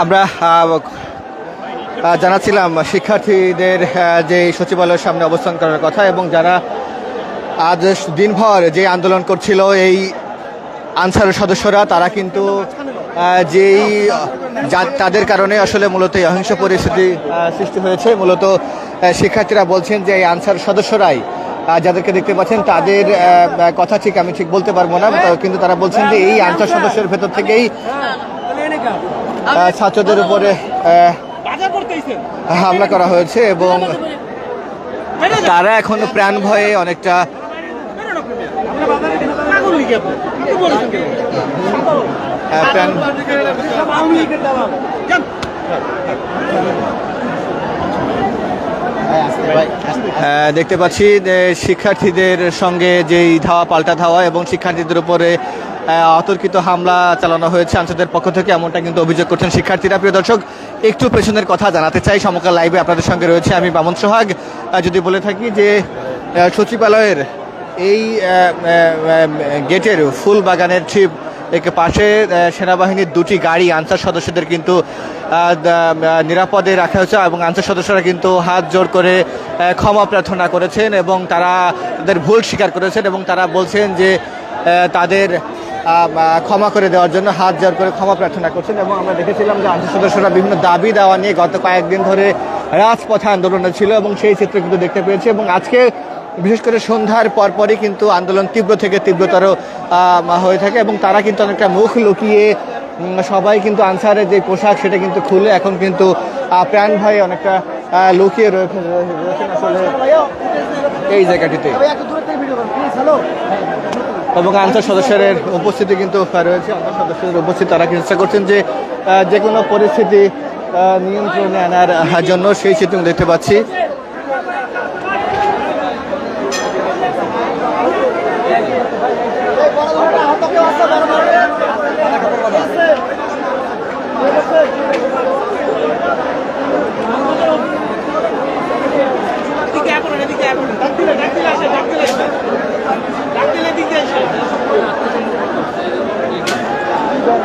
আমরা জানাচ্ছিলাম শিক্ষার্থীদের যে সচিবালয়ের সামনে অবস্থান করার কথা এবং যারা আজ দিনভর যে আন্দোলন করছিল এই আনসারের সদস্যরা, তারা কিন্তু যেই তাদের কারণে আসলে মূলত এই অহিংস পরিস্থিতি সৃষ্টি হয়েছে। মূলত শিক্ষার্থীরা বলছেন যে এই আনসার সদস্যরাই যাদেরকে দেখতে পাচ্ছেন, তাদের কথা ঠিক আমি ঠিক বলতে পারব না, কিন্তু তারা বলছেন যে এই আনসার সদস্যের ভেতর থেকেই ছাত্রদের উপরে হামলা করা হয়েছে এবং তারা এখনও প্রাণ ভয়ে অনেকটা দেখতে পাচ্ছি শিক্ষার্থীদের সঙ্গে যেই ধাওয়া, পাল্টা ধাওয়া এবং শিক্ষার্থীদের উপরে অতর্কিত হামলা চালানো হয়েছে আনসারদের পক্ষ থেকে, এমনটা কিন্তু অভিযোগ করছেন শিক্ষার্থীরা। প্রিয় দর্শক, একটু পেছনের কথা জানাতে চাই। সমকাল লাইভে আপনাদের সঙ্গে রয়েছে আমি বামন সোহাগ। যদি বলে থাকি যে সচিবালয়ের এই গেটের ফুল বাগানের ঠিক পাশে সেনাবাহিনীর দুটি গাড়ি আনসার সদস্যদের কিন্তু নিরাপদে রাখা হয়েছে এবং আনসার সদস্যরা কিন্তু হাত জোর করে ক্ষমা প্রার্থনা করেছেন এবং তারা তাদের ভুল স্বীকার করেছেন এবং তারা বলছেন যে তাদের ক্ষমা করে দেওয়ার জন্য হাত জোর করে ক্ষমা প্রার্থনা করছেন এবং আমরা দেখেছিলাম যে আনসার সদস্যরা বিভিন্ন দাবি দেওয়া নিয়ে গত কয়েকদিন ধরে রাজপথে আন্দোলনে ছিল এবং সেই চিত্র কিন্তু দেখতে পেয়েছি এবং আজকে বিশেষ করে সন্ধ্যার পরপরই কিন্তু আন্দোলন তীব্র থেকে তীব্রতর হয়ে থাকে এবং তারা কিন্তু অনেকটা মুখ লুকিয়ে সবাই কিন্তু আনসারের যে পোশাক সেটা কিন্তু খুলে এখন কিন্তু প্রাণ ভয়ে অনেকটা লুকিয়ে রয়েছে এই জায়গাটিতে। এবং আনসার সদস্যের উপস্থিতি কিন্তু রয়েছে। আনসার সদস্যদের উপস্থিতি, তারা চেষ্টা করছেন যে যে কোনো পরিস্থিতি নিয়ন্ত্রণে আনার জন্য সেই চিত্র দেখতে পাচ্ছি।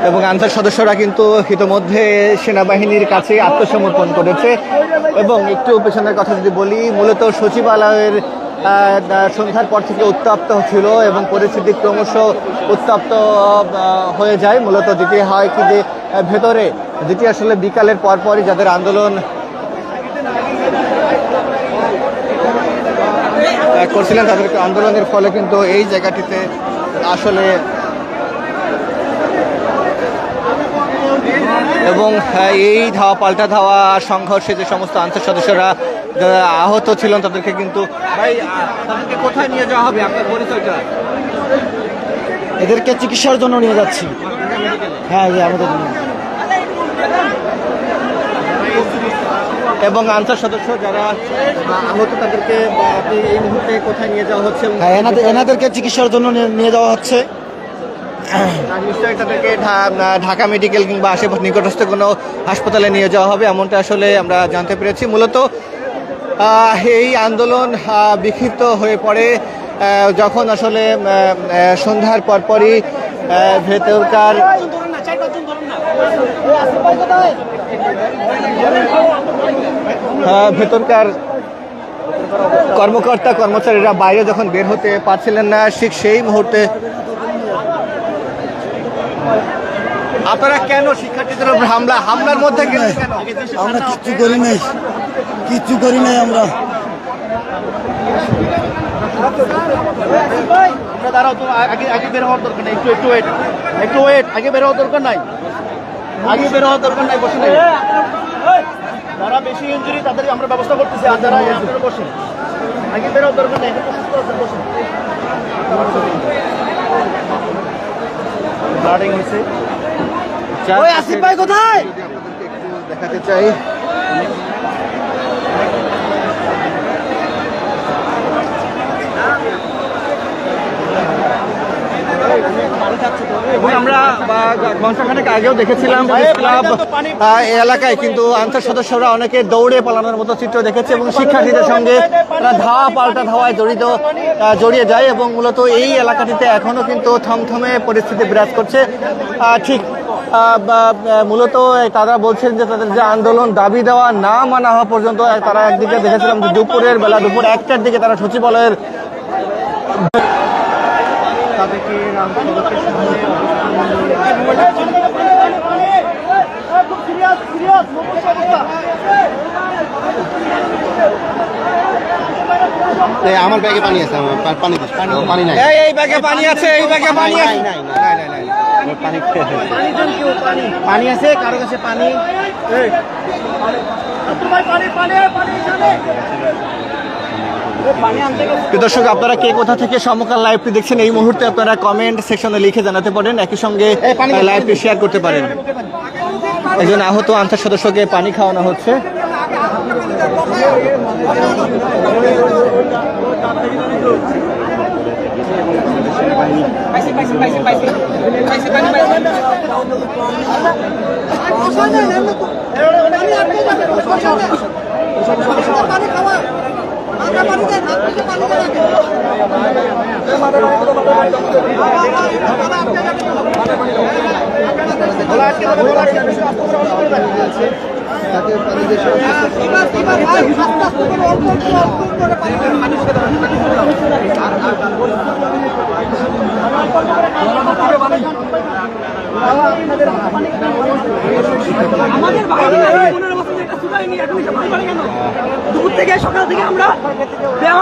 এবং আনসার সদস্যরা কিন্তু ইতোমধ্যে সেনাবাহিনীর কাছে আত্মসমর্পণ করেছে। এবং একটু পেছনের কথা যদি বলি, মূলত সচিবালয়ের সন্ধ্যার পর থেকে উত্তপ্ত ছিল এবং পরিস্থিতি ক্রমশ উত্তপ্ত হয়ে যায়। মূলত যেটি হয় কি যে, ভেতরে, যেটি আসলে বিকালের পরপরই যাদের আন্দোলন করছিলেন, তাদের আন্দোলনের ফলে কিন্তু এই জায়গাটিতে আসলে এবং এই ধাওয়া পাল্টা ধাওয়া সংঘর্ষে যে সমস্ত আনসার সদস্যরা যারা আহত ছিলেন তাদেরকে কিন্তু ভাই তাদেরকে কোথায় নিয়ে যাওয়া হবে? আপনার পরিচয়টা? এদেরকে চিকিৎসার জন্য নিয়ে যাচ্ছি। হ্যাঁ আমাদের এবং আনসার সদস্য যারা আহ, আহত তাদেরকে আপনি এই মুহূর্তে কোথায় নিয়ে যাওয়া হচ্ছে হ্যাঁ এনাদের এনাদেরকে চিকিৎসার জন্য নিয়ে- নিয়ে যাওয়া হচ্ছে। নিশ্চয়ই তাদেরকে ঢাকা মেডিকেল কিংবা আশেপাশে নিকটস্থ কোনো হাসপাতালে নিয়ে যাওয়া হবে, এমনটা আসলে আমরা জানতে পেরেছি। মূলত এই আন্দোলন বিক্ষিপ্ত হয়ে পড়ে যখন আসলে সন্ধ্যার পরপরই ভেতরকার ভেতরকার কর্মকর্তা, কর্মচারীরা বাইরে যখন বের হতে পারছিলেন না, ঠিক সেই মুহূর্তে আপনারা কেন শিক্ষার্থীদের উপর হামলা? হামলার মধ্যে আমরা কিচ্ছু করি নাই। কিচ্ছু করি নাই আমরা। দাঁড়াও তো আগে আগে বের হওয়ার দরকার নাই। একটু একটু ওয়েট একটু ওয়েট আগে বের হওয়ার দরকার নাই? আগে বের হওয়ার দরকার নাই বসে নাই। যারা বেশি ইঞ্জুরি তাদের আমরা ব্যবস্থা করতেছি। আর যারা আপনারা বসেন আগে বের হওয়ার দরকার নাই একটু সুস্থ আছেন বসেন ব্লাডিং হয়েছে। ওই আসিফ ভাই কোথায়? দেখাতে চাই। আমরা আগেও দেখেছিলাম এলাকায় কিন্তু আনসার সদস্যরা অনেকে দৌড়ে পালানোর মতো চিত্র দেখেছে এবং শিক্ষার্থীদের সঙ্গে তারা ধাওয়া পাল্টা ধাওয়ায় জড়িত জড়িয়ে যায় এবং মূলত এই এলাকাটিতে এখনও কিন্তু থমথমে পরিস্থিতি বিরাজ করছে। ঠিক মূলত তারা বলছেন যে তাদের যে আন্দোলন দাবি দেওয়া না মানা হওয়া পর্যন্ত তারা একদিকে দেখেছিলাম দুপুরের বেলা দুপুর একটার দিকে তারা সচিবালয়ের তাদেরকে আমার ব্যাগে পানি আছে পানি দিস। পানি পানি নাই। এই এই ব্যাগে পানি আছে এই ব্যাগে পানি আছে নাই, নাই, নাই, নাই, নাই। পানি পানি দেন কেউ পানি। পানি আছে কারও কাছে পানি পানি পানি পানি এখানে পানি আনতে গেছে প্রিয় দর্শক আপনারা কে কোথা থেকে সমকাল লাইভটি দেখছেন এই মুহূর্তে আপনারা কমেন্ট সেকশনে লিখে জানাতে পারেন একই সঙ্গে লাইভটি শেয়ার করতে পারেন। একজন আহত আনসার সদস্যকে পানি খাওয়ানো হচ্ছে। আমাদের বাইরে পনেরো বছর ধরে এটা শুকায়নি, এখন এসে পানি পানি কেন? দুপুর থেকে সকাল থেকে আমরা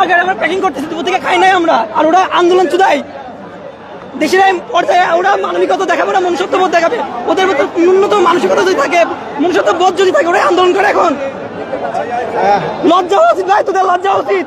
গাড়ি আমরা প্যাকিং করতেছি, দুপুর থেকে খাই নাই আমরা। আর ওরা আন্দোলন চুদাই দেশের পর্যায়ে ওরা মানবিকতা দেখাবে না মনুষ্যত্ব বোধ দেখাবে। ওদের মধ্যে ন্যূনতম মানসিকতা যদি থাকে মনুষ্যত্ব বোধ যদি থাকে ওরা আন্দোলন করে এখন। লজ্জা উচিত ভাই, তোদের লজ্জা উচিত।